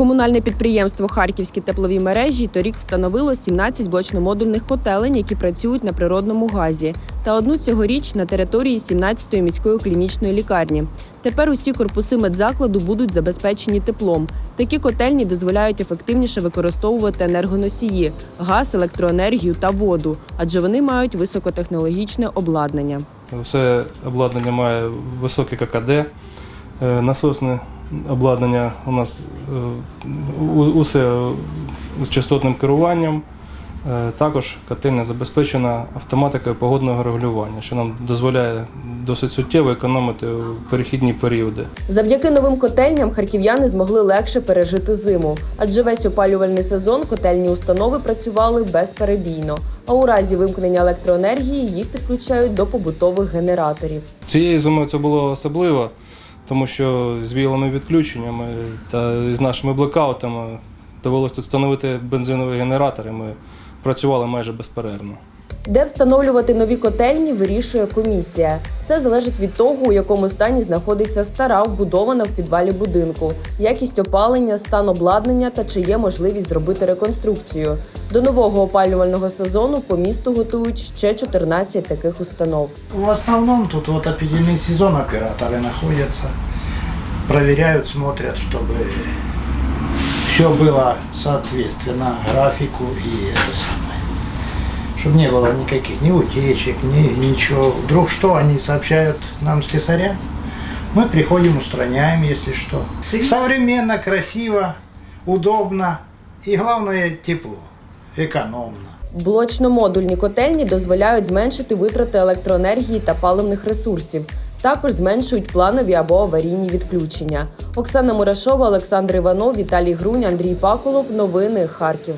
Комунальне підприємство Харківські теплові мережі торік встановило 17 блочно-модульних котелень, які працюють на природному газі, та одну цьогоріч на території 17-ї міської клінічної лікарні. Тепер усі корпуси медзакладу будуть забезпечені теплом. Такі котельні дозволяють ефективніше використовувати енергоносії, газ, електроенергію та воду, адже вони мають високотехнологічне обладнання. Все обладнання має високе ККД, е, насосне обладнання у нас е, усе з частотним керуванням. Е, Також котельня забезпечена автоматикою погодного регулювання, що нам дозволяє досить суттєво економити перехідні періоди. Завдяки новим котельням харків'яни змогли легше пережити зиму, адже весь опалювальний сезон котельні установи працювали безперебійно. А у разі вимкнення електроенергії їх підключають до побутових генераторів. Цієї зими це було особливо, тому що з білими відключеннями та з нашими блекаутами довелося тут встановити бензинові генератори. Ми працювали майже безперервно. Де встановлювати нові котельні, вирішує комісія. Це залежить від того, у якому стані знаходиться стара вбудована в підвалі будинку, якість опалення, стан обладнання та чи є можливість зробити реконструкцію. До нового опалювального сезону по місту готують ще 14 таких установ. В основном тут вот определенный сезон операторы находятся, проверяют, смотрят, чтобы все было соответственно графику и это самое. Чтобы не было никаких ни утечек, ни ничего. Вдруг что, они сообщают нам слесаря. Мы приходим, устраняем, если что. Современно, красиво, удобно и главное тепло, экономно. Блочно-модульні котельні дозволяють зменшити витрати електроенергії та паливних ресурсів. Також зменшують планові або аварійні відключення. Оксана Мурашова, Олександр Іванов, Віталій Грунь, Андрій Паколов. Новини Харків.